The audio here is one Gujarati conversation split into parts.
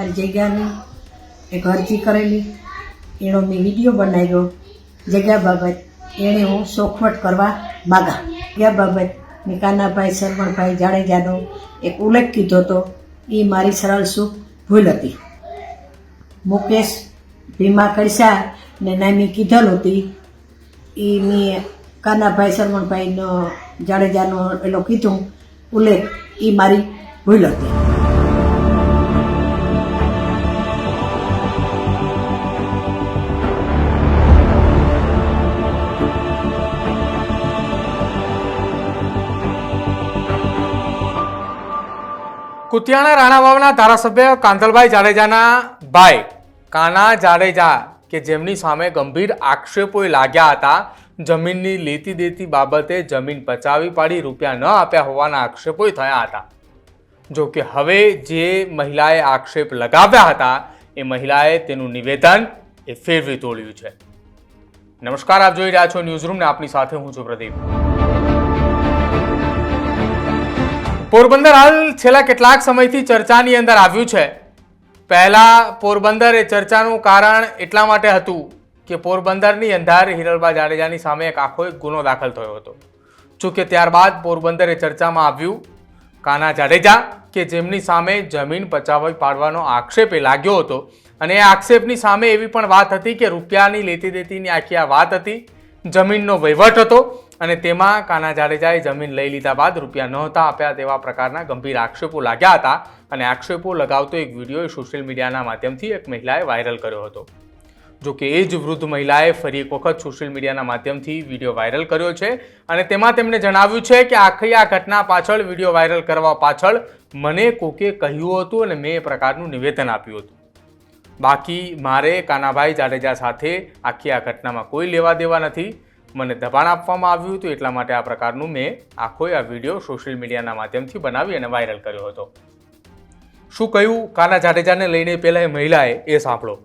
મારી જગ્યાની એક અરજી કરેલી. એનો મેં વીડિયો બનાવ્યો. જગ્યા બાબત એણે હું સોખવટ કરવા માગા. જગ્યા બાબત મેં કાનાભાઈ સરવણભાઈ જાડેજાનો એક ઉલ્લેખ કીધો હતો. એ મારી સરળ સુખ ભૂલ હતી. મુકેશ ભીમા કરશા ને નામી કીધેલ હતી. એ મેં કાનાભાઈ સરવણભાઈનો જાડેજાનો એલો કીધું ઉલ્લેખ. એ મારી ભૂલ હતી. કુતિયાણા રાણાવાવના ધારાસભ્ય કાંતલભાઈ જાડેજાના ભાઈ કાના જાડેજા, કે જેમની સામે ગંભીર આક્ષેપો લાગ્યા હતા, જમીનની લેતી દેતી બાબતે જમીન પચાવી પાડી રૂપિયા ન આપ્યા હોવાના આક્ષેપો થયા હતા. જો કે હવે જે મહિલાએ આક્ષેપ લગાવ્યા હતા, એ મહિલાએ તેનું નિવેદન એ ફેરવી તોડ્યું છે. નમસ્કાર, આપ જોઈ રહ્યા છો ન્યૂઝરૂમ ને આપની સાથે હું છું પ્રદીપ. પોરબંદર હાલ છેલ્લા કેટલાક સમયથી ચર્ચાની અંદર આવ્યું છે. પહેલાં પોરબંદર એ ચર્ચાનું કારણ એટલા માટે હતું કે પોરબંદરની અંદર હિરલબા જાડેજાની સામે એક આખો એક ગુનો દાખલ થયો હતો. જો કે ત્યારબાદ પોરબંદર એ ચર્ચામાં આવ્યું, કાના જાડેજા કે જેમની સામે જમીન પચાવી પાડવાનો આક્ષેપ એ લાગ્યો હતો? અને એ આક્ષેપની સામે એવી પણ વાત હતી કે રૂપિયાની લેતી દેતીની આખી આ વાત હતી જમીનનો વહીવટ હતો અને તેમાં કાના જાડેજાએ જમીન લઈ લીધા બાદ રૂપિયા નહોતા આપ્યા તેવા પ્રકારના ગંભીર આક્ષેપો લાગ્યા હતા અને આક્ષેપો લગાવતો એક વીડિયો સોશિયલ મીડિયાના માધ્યમથી એક મહિલાએ વાયરલ કર્યો હતો. જો કે એ જ વૃદ્ધ મહિલાએ ફરી એક વખત સોશિયલ મીડિયાના માધ્યમથી વીડિયો વાયરલ કર્યો છે અને તેમાં તેમણે જણાવ્યું છે કે આખરી આ ઘટના પાછળ વીડિયો વાયરલ કરવા પાછળ મને કોકે કહ્યું હતું અને મેં એ પ્રકારનું નિવેદન આપ્યું હતું. બાકી મારે કાનાભાઈ જાડેજા સાથે આખી આ ઘટનામાં કોઈ લેવા દેવા નથી. મને દબાણ આપવામાં આવ્યું હતું, એટલા માટે આ પ્રકારનું મેં આખો આ વીડિયો સોશિયલ મીડિયાના માધ્યમથી બનાવી અને વાયરલ કર્યો હતો. શું કહ્યું? કાના જાડેજાને લઈને પહેલાં એ મહિલાએ એ સાંભળો.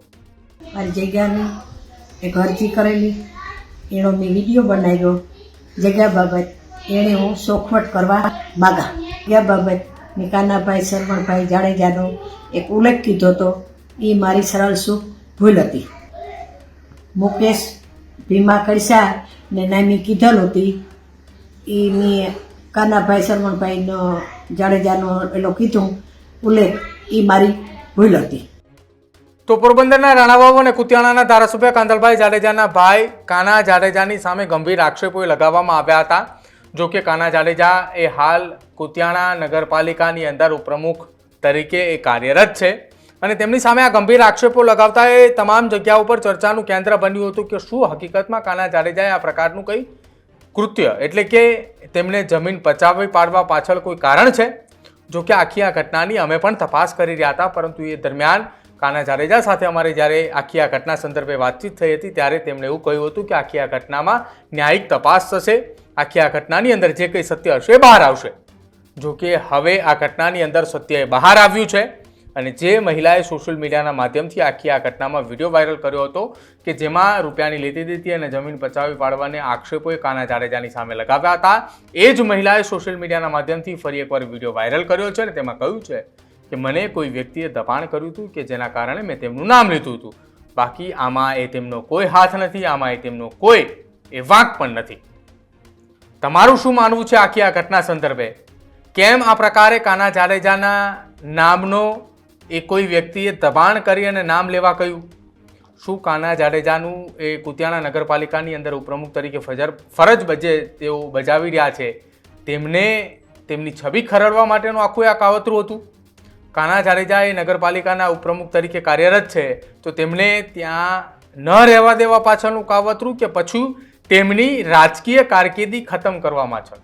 મારી જગ્યાની એક અરજી કરેલી, એનો મેં વીડિયો બનાવ્યો. જગ્યા બાબત એણે હું સોખવટ કરવા માગા. જગ્યા બાબત મેં કાનાભાઈ સરવણભાઈ જાડેજાનો એક ઉલ્લેખ કીધો હતો. એ મારી સરળ સુખ ભૂલ હતી. મુકેશ ભીમા કડસા ને નામી કીધલ હતી. એ મેં કાનાભાઈ સરવણભાઈનો જાડેજાનો એલો કીધું. ઉલ્લેખ એ મારી ભૂલ હતી. તો પોરબંદરના રાણાવાવ અને કુતિયાણાના ધારાસભ્ય કાંદલભાઈ જાડેજાના ભાઈ કાના જાડેજાની સામે ગંભીર આક્ષેપો લગાવવામાં આવ્યા હતા. જો કે કાના જાડેજા એ હાલ કુતિયાણા નગરપાલિકાની અંદર ઉપપ્રમુખ તરીકે એ કાર્યરત છે. અને તેમની સામે આ ગંભીર આક્ષેપો લગાવતા એ તમામ જગ્યા ઉપર ચર્ચાનું કેન્દ્ર બન્યું હતું કે શું હકીકતમાં કાના જાડેજાએ આ પ્રકારનું કંઈ કૃત્ય એટલે કે તેમને જમીન પચાવી પાડવા પાછળ કોઈ કારણ છે? જો કે આખી આ ઘટનાની અમે પણ તપાસ કરી રહ્યા હતા, પરંતુ એ દરમિયાન કાના જાડેજા સાથે અમારે જ્યારે આખી આ ઘટના સંદર્ભે વાતચીત થઈ હતી, ત્યારે તેમણે એવું કહ્યું હતું કે આખી આ ઘટનામાં ન્યાયિક તપાસ થશે. આખી આ ઘટનાની અંદર જે કંઈ સત્ય હશે એ બહાર આવશે. જો કે હવે આ ઘટનાની અંદર સત્ય બહાર આવ્યું છે. અને જે મહિલાએ સોશિયલ મીડિયાના માધ્યમથી આખી આ ઘટનામાં વીડિયો વાયરલ કર્યો હતો કે જેમાં રૂપિયાની લેતી દેતી અને જમીન પચાવી પાડવાને આક્ષેપોએ કાના જાડેજાની સામે લગાવ્યા હતા, એ જ મહિલાએ સોશિયલ મીડિયાના માધ્યમથી ફરી એકવાર વીડિયો વાયરલ કર્યો છે અને તેમાં કહ્યું છે કે મને કોઈ વ્યક્તિએ દબાણ કર્યું હતું કે જેના કારણે મેં તેમનું નામ લીધું હતું. બાકી આમાં એ તેમનો કોઈ હાથ નથી, આમાં એ તેમનો કોઈ, એ વાંક પણ નથી. તમારું શું માનવું છે આખી આ ઘટના સંદર્ભે? કેમ આ પ્રકારે કાના જાડેજાના નામનો એ કોઈ વ્યક્તિએ દબાણ કરી અને નામ લેવા કહ્યું? શું કાના જાડેજાનું એ કુતિયાણા નગરપાલિકાની અંદર ઉપપ્રમુખ તરીકે ફજર, ફરજ બજે તેઓ બજાવી રહ્યા છે? તેમને, તેમની છબી ખરડવા માટેનું આખું આ કાવતરું હતું? કાના જાડેજા એ નગરપાલિકાના ઉપપ્રમુખ તરીકે કાર્યરત છે, તો તેમને ત્યાં ન રહેવા દેવા પાછળનું કાવતરું કે પછી તેમની રાજકીય કારકિર્દી ખતમ કરવા પાછળ?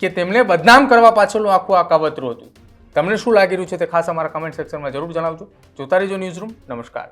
કે તેમને બદનામ કરવા પાછળનું આખું આ કાવતરું હતું? તમને શું લાગી રહ્યું છે તે ખાસ અમારા કમેન્ટ સેક્શનમાં જરૂર જણાવજો. જોતા રહેજો ન્યૂઝ રૂમ નમસ્કાર.